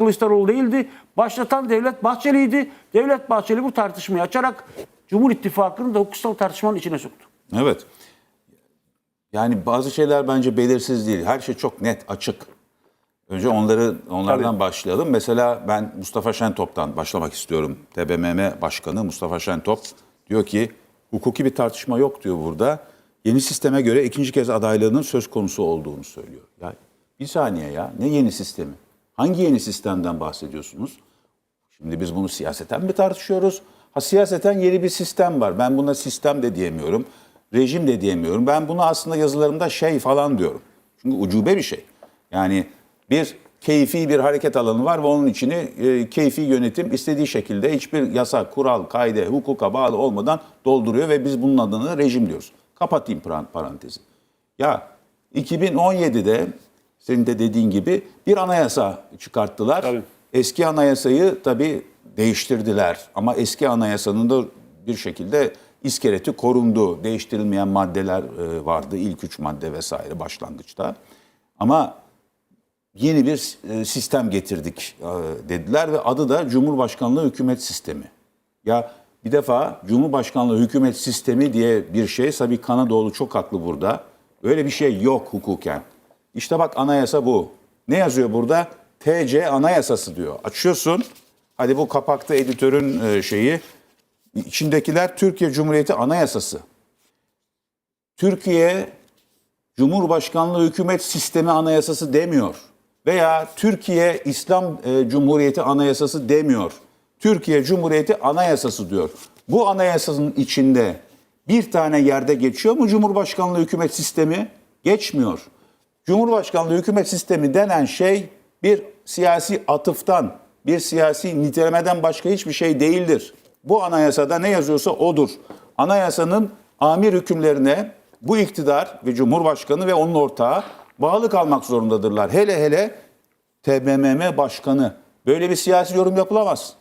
Kılıçdaroğlu değildi. Başlatan Devlet Bahçeli'ydi. Devlet Bahçeli bu tartışmayı açarak Cumhur İttifakı'nı da hukuksal tartışmanın içine soktu. Evet. Yani bazı şeyler bence belirsiz değil. Her şey çok net, açık. Önce onları onlardan Tabii. başlayalım. Mesela ben Mustafa Şentop'tan başlamak istiyorum. TBMM Başkanı Mustafa Şentop diyor ki hukuki bir tartışma yok diyor burada. Yeni sisteme göre ikinci kez adaylığının söz konusu olduğunu söylüyor. Ya bir saniye ya ne yeni sistemi? Hangi yeni sistemden bahsediyorsunuz? Şimdi biz bunu siyaseten mi tartışıyoruz? Ha siyaseten yeni bir sistem var. Ben buna sistem de diyemiyorum. Rejim de diyemiyorum. Ben bunu aslında yazılarımda şey falan diyorum. Çünkü ucube bir şey. Yani bir keyfi bir hareket alanı var ve onun içini e, keyfi yönetim istediği şekilde hiçbir yasa, kural, kaide, hukuka bağlı olmadan dolduruyor ve biz bunun adını rejim diyoruz. Kapatayım paran- parantezi. Ya 2017'de senin de dediğin gibi bir anayasa çıkarttılar. Tabii. Eski anayasayı tabii değiştirdiler ama eski anayasanın da bir şekilde iskeleti korundu. Değiştirilmeyen maddeler e, vardı. İlk üç madde vesaire başlangıçta. Ama yeni bir e, sistem getirdik e, dediler ve adı da Cumhurbaşkanlığı Hükümet Sistemi. Ya bir defa Cumhurbaşkanlığı Hükümet Sistemi diye bir şey Sabi Kanadoğlu çok haklı burada. Öyle bir şey yok hukuken. İşte bak anayasa bu. Ne yazıyor burada? TC Anayasası diyor. Açıyorsun. Hadi bu kapakta editörün e, şeyi. İçindekiler Türkiye Cumhuriyeti Anayasası. Türkiye Cumhurbaşkanlığı Hükümet Sistemi Anayasası demiyor. Veya Türkiye İslam e, Cumhuriyeti Anayasası demiyor. Türkiye Cumhuriyeti Anayasası diyor. Bu anayasanın içinde bir tane yerde geçiyor mu Cumhurbaşkanlığı Hükümet Sistemi? Geçmiyor. Cumhurbaşkanlığı Hükümet Sistemi denen şey bir siyasi atıftan, bir siyasi nitelemeden başka hiçbir şey değildir. Bu anayasada ne yazıyorsa odur. Anayasanın amir hükümlerine bu iktidar ve Cumhurbaşkanı ve onun ortağı bağlı kalmak zorundadırlar. Hele hele TBMM Başkanı. Böyle bir siyasi yorum yapılamaz.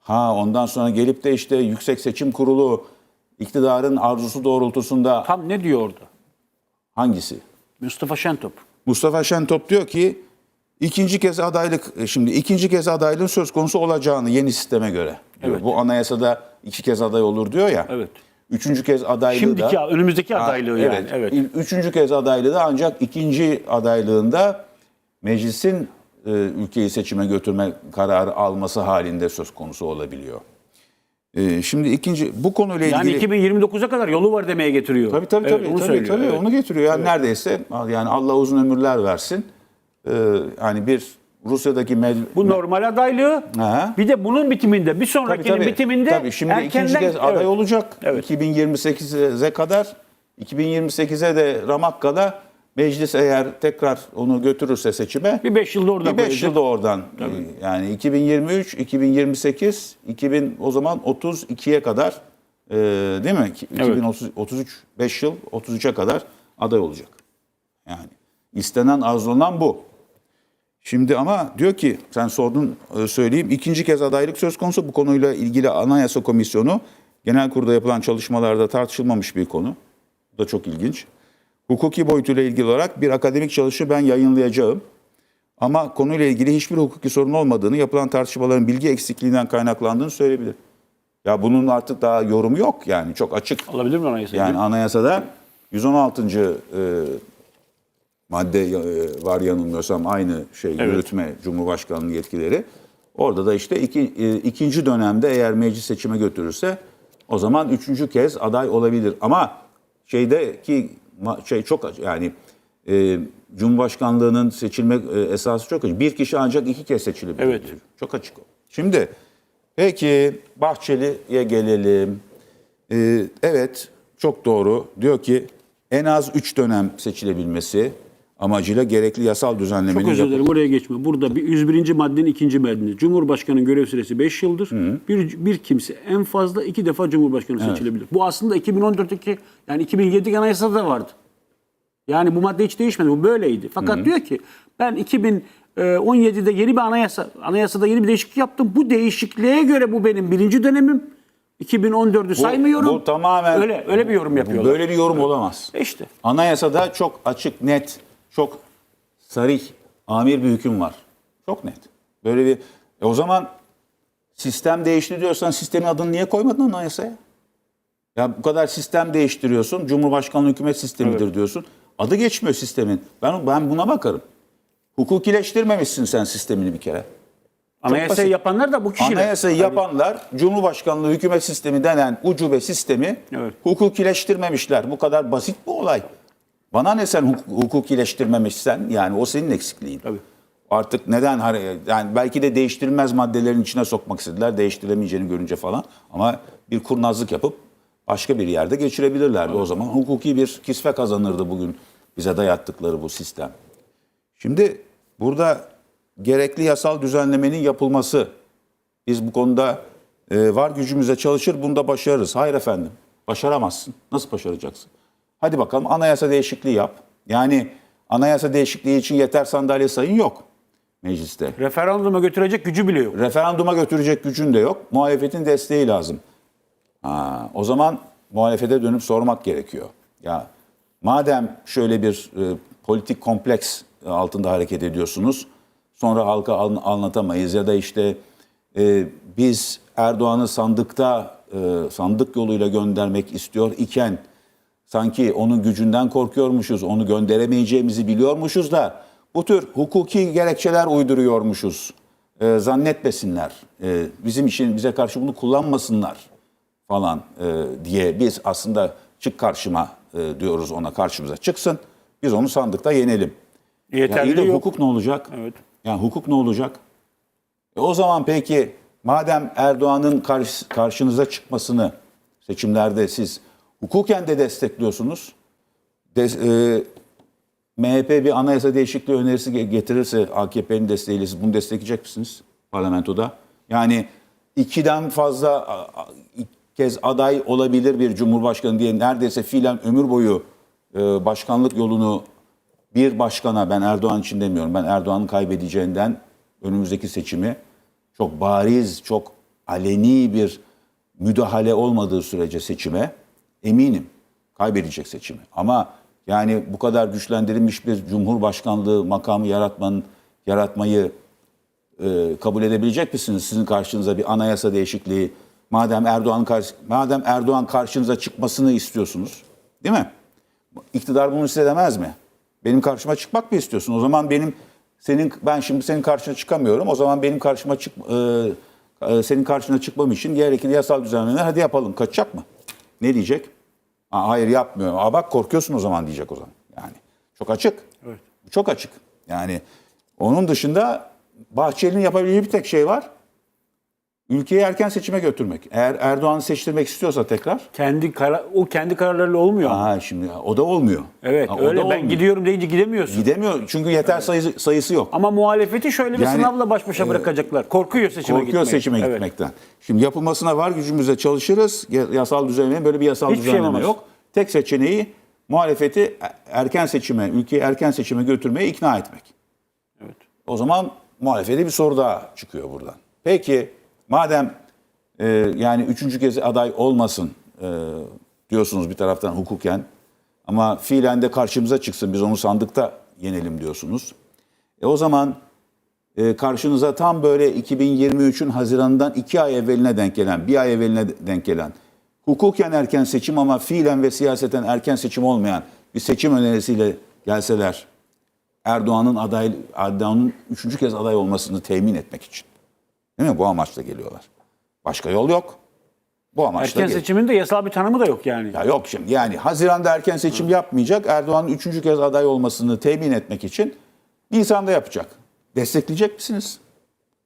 Ha ondan sonra gelip de işte Yüksek Seçim Kurulu iktidarın arzusu doğrultusunda Tam ne diyor orada? hangisi? Mustafa Şentop. Mustafa Şentop diyor ki ikinci kez adaylık e, şimdi ikinci kez adaylığın söz konusu olacağını yeni sisteme göre. Diyor. Evet. Bu anayasada iki kez aday olur diyor ya. Evet. Üçüncü kez adaylığı Şimdiki, da önümüzdeki Ha, adaylığı yani. Evet. İl- Üçüncü kez adaylığı da ancak ikinci adaylığında meclisin e, ülkeyi seçime götürme kararı alması halinde söz konusu olabiliyor. E, şimdi ikinci bu konuyla Yani ilgili 2029'a kadar yolu var demeye getiriyor. Tabii tabii Evet, tabii, onu tabii, söylüyor, tabii, evet. onu getiriyor. Yani neredeyse yani Allah uzun ömürler versin. Ee, hani bir Rusya'daki med, Bu normal adaylığı. Ha. Bir de bunun bitiminde, bir sonrakinin bitiminde tabii şimdi erkenden ikinci kez aday Evet. olacak. Evet. 2028'e kadar 2028'e de Ramakkala meclis eğer tekrar onu götürürse seçime bir 5 yılda orada bir 5 koyacak. yılda oradan e, yani 2023, 2028, 2000 o zaman 32'ye kadar e, değil mi? 2030 33 5 yıl 33'e kadar aday olacak. Yani istenen arzulanan bu. Şimdi ama diyor ki sen sordun e, söyleyeyim ikinci kez adaylık söz konusu bu konuyla ilgili Anayasa Komisyonu genel kurulda yapılan çalışmalarda tartışılmamış bir konu. Bu da çok ilginç. Hukuki boyutuyla ilgili olarak bir akademik çalışı ben yayınlayacağım. Ama konuyla ilgili hiçbir hukuki sorun olmadığını, yapılan tartışmaların bilgi eksikliğinden kaynaklandığını söyleyebilir. Ya bunun artık daha yorumu yok yani çok açık. Alabilir mi anayasayı? Yani anayasada 116. e, madde e, var yanılmıyorsam aynı şey yürütme Cumhurbaşkanlığı yetkileri. Orada da işte iki, e, ikinci dönemde eğer meclis seçime götürürse o zaman üçüncü kez aday olabilir. Ama şeydeki şey çok acı- yani e, Cumhurbaşkanlığının seçilme e, esası çok açık. Bir kişi ancak iki kez seçilebilir. Evet. Çok açık o. Şimdi peki Bahçeli'ye gelelim. Ee, evet, çok doğru. Diyor ki en az 3 dönem seçilebilmesi amacıyla gerekli yasal düzenlemenin Çok özür dilerim oraya geçme. Burada bir 101. maddenin ikinci maddesi. Cumhurbaşkanının görev süresi 5 yıldır. Bir, bir kimse en fazla iki defa Cumhurbaşkanı seçilebilir. Bu aslında 2014'teki yani 2007'deki anayasada da vardı. Yani bu madde hiç değişmedi. Bu böyleydi. Fakat diyor ki ben 2017'de yeni bir anayasa, anayasada yeni bir değişiklik yaptım. Bu değişikliğe göre bu benim birinci dönemim. 2014'ü saymıyorum. bu tamamen- öyle öyle bir yorum yapıyorlar. Böyle bir yorum olamaz. E işte. Anayasada çok açık, net, çok sarih, amir bir hüküm var. Çok net. Böyle bir e o zaman sistem değişti diyorsan sistemin adını niye koymadın anayasaya? Ya bu kadar sistem değiştiriyorsun. Cumhurbaşkanlığı hükümet sistemidir diyorsun. Adı geçmiyor sistemin. Ben ben buna bakarım. Hukukileştirmemişsin sen sistemini bir kere. Anayasayı yapanlar da bu kişiler. Anayasayı yapanlar Cumhurbaşkanlığı hükümet sistemi denen ucube sistemi Evet. hukukileştirmemişler. Bu kadar basit bir olay. Bana ne sen huk- hukukileştirmemişsen yani o senin eksikliğin. Tabii. Artık neden hare- yani belki de değiştirilmez maddelerin içine sokmak istediler. Değiştiremeyeceğini görünce falan ama bir kurnazlık yapıp başka bir yerde geçirebilirlerdi. O zaman hukuki bir kisve kazanırdı bugün bize dayattıkları bu sistem. Şimdi burada gerekli yasal düzenlemenin yapılması. Biz bu konuda e, var gücümüze çalışır, bunda başarırız. Hayır efendim, başaramazsın. Nasıl başaracaksın? Hadi bakalım anayasa değişikliği yap. Yani anayasa değişikliği için yeter sandalye sayın yok mecliste. Referanduma götürecek gücü bile yok. Referanduma götürecek gücün de yok. Muhalefetin desteği lazım. Ha, o zaman muhalefete dönüp sormak gerekiyor. Ya madem şöyle bir e, politik kompleks altında hareket ediyorsunuz, sonra halka an- anlatamayız ya da işte e, biz Erdoğan'ı sandıkta e, sandık yoluyla göndermek istiyor iken sanki onun gücünden korkuyormuşuz, onu gönderemeyeceğimizi biliyormuşuz da bu tür hukuki gerekçeler uyduruyormuşuz. E, zannetmesinler. E, bizim için bize karşı bunu kullanmasınlar falan e, diye biz aslında çık karşıma e, diyoruz ona karşımıza çıksın. Biz onu sandıkta yenelim. Ya iyi Yeterli de yok. hukuk ne olacak? Evet. Yani hukuk ne olacak? E o zaman peki madem Erdoğan'ın karşı- karşınıza çıkmasını seçimlerde siz hukuken de destekliyorsunuz. Des- e, MHP bir anayasa değişikliği önerisi ge- getirirse AKP'nin desteğiyle siz bunu destekleyecek misiniz parlamentoda? Yani ikiden fazla kez aday olabilir bir cumhurbaşkanı diye neredeyse fiilen ömür boyu e, başkanlık yolunu bir başkana ben Erdoğan için demiyorum. Ben Erdoğan'ın kaybedeceğinden önümüzdeki seçimi çok bariz, çok aleni bir müdahale olmadığı sürece seçime eminim kaybedecek seçimi. Ama yani bu kadar güçlendirilmiş bir cumhurbaşkanlığı makamı yaratmanın yaratmayı e, kabul edebilecek misiniz? Sizin karşınıza bir anayasa değişikliği madem Erdoğan madem Erdoğan karşınıza çıkmasını istiyorsunuz, değil mi? İktidar bunu hissedemez mi? Benim karşıma çıkmak mı istiyorsun? O zaman benim senin ben şimdi senin karşına çıkamıyorum. O zaman benim karşıma çık e, e, senin karşına çıkmam için gerekli yasal düzenlemeler hadi yapalım. Kaçacak mı? Ne diyecek? Ha, hayır yapmıyor. Aa bak korkuyorsun o zaman diyecek o zaman. Yani çok açık. Evet. Çok açık. Yani onun dışında Bahçeli'nin yapabileceği bir tek şey var. Ülkeyi erken seçime götürmek. Eğer Erdoğan'ı seçtirmek istiyorsa tekrar Kendi kara, o kendi kararlarıyla olmuyor. Aa şimdi o da olmuyor. evet Ha, öyle ben olmuyor. gidiyorum deyince gidemiyorsun. Gidemiyor çünkü yeter sayısı, sayısı yok. Ama muhalefeti şöyle bir Yani, sınavla baş başa bırakacaklar. Korkuyor seçime Korkuyor gitmeye. seçime Evet. gitmekten. Şimdi yapılmasına var gücümüzle çalışırız. Ya- Yasal düzenleme böyle bir yasal Hiçbir şey düzenleme yapamaz. yok. Tek seçeneği muhalefeti erken seçime, ülkeyi erken seçime götürmeye ikna etmek. Evet. O zaman muhalefete bir soru daha çıkıyor buradan. Peki madem e, yani üçüncü kez aday olmasın e, diyorsunuz bir taraftan hukuken ama fiilen de karşımıza çıksın biz onu sandıkta yenelim diyorsunuz. E o zaman e, karşınıza tam böyle 2023'ün Haziran'dan iki ay evveline denk gelen, bir ay evveline denk gelen hukuken erken seçim ama fiilen ve siyaseten erken seçim olmayan bir seçim önerisiyle gelseler Erdoğan'ın aday Erdoğan'ın üçüncü kez aday olmasını temin etmek için. Değil mi? Bu amaçla geliyorlar. Başka yol yok. Bu amaçla Erken gel- seçimin de yasal bir tanımı da yok yani. Ya yok şimdi yani Haziran'da erken seçim yapmayacak. Erdoğan'ın üçüncü kez aday olmasını temin etmek için Nisan'da yapacak. Destekleyecek misiniz?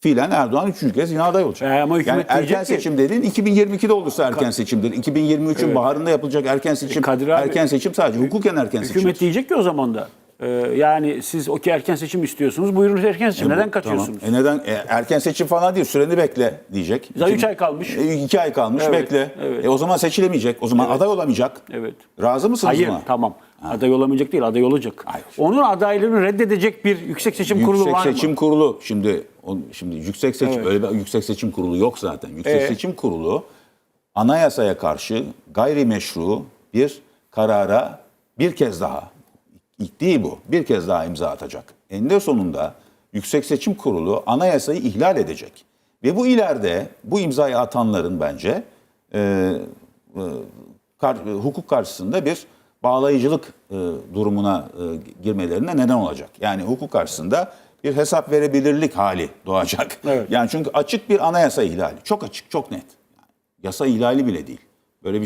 Fiilen Erdoğan üçüncü kez yine aday olacak. E, ama hükümet yani erken diyecek ki- seçim dediğin 2022'de olursa erken seçimdir. 2023'ün baharında yapılacak erken seçim. E, Kadir abi- erken seçim sadece hukuken erken seçim. Hükümet diyecek ki o zaman da e, yani siz o ki erken seçim istiyorsunuz buyurun erken seçim. Neden kaçıyorsunuz? Tamam. E neden? E, erken seçim falan değil. Süreni bekle diyecek. Daha üç ay kalmış. E, iki ay kalmış. Evet, bekle. evet. E, o zaman seçilemeyecek. O zaman aday olamayacak. Evet. Razı mısınız Hayır buna? tamam. Aday olamayacak değil aday olacak. Hayır. Onun adaylığını reddedecek bir yüksek seçim kurulu Yüksek var Seçim mı? Kurulu şimdi şimdi yüksek seçim Evet. öyle bir yüksek seçim kurulu yok zaten. Yüksek Ee? seçim kurulu anayasaya karşı gayrimeşru bir karara bir kez daha ilk değil bu. Bir kez daha imza atacak. Eninde sonunda Yüksek Seçim Kurulu anayasayı ihlal edecek. Ve bu ileride bu imzayı atanların bence e, e, kar- e, hukuk karşısında bir bağlayıcılık e, durumuna e, girmelerine neden olacak. Yani hukuk karşısında bir hesap verebilirlik hali doğacak. Evet. Yani çünkü açık bir anayasa ihlali. Çok açık, çok net. Yasa ihlali bile değil. Böyle bir şey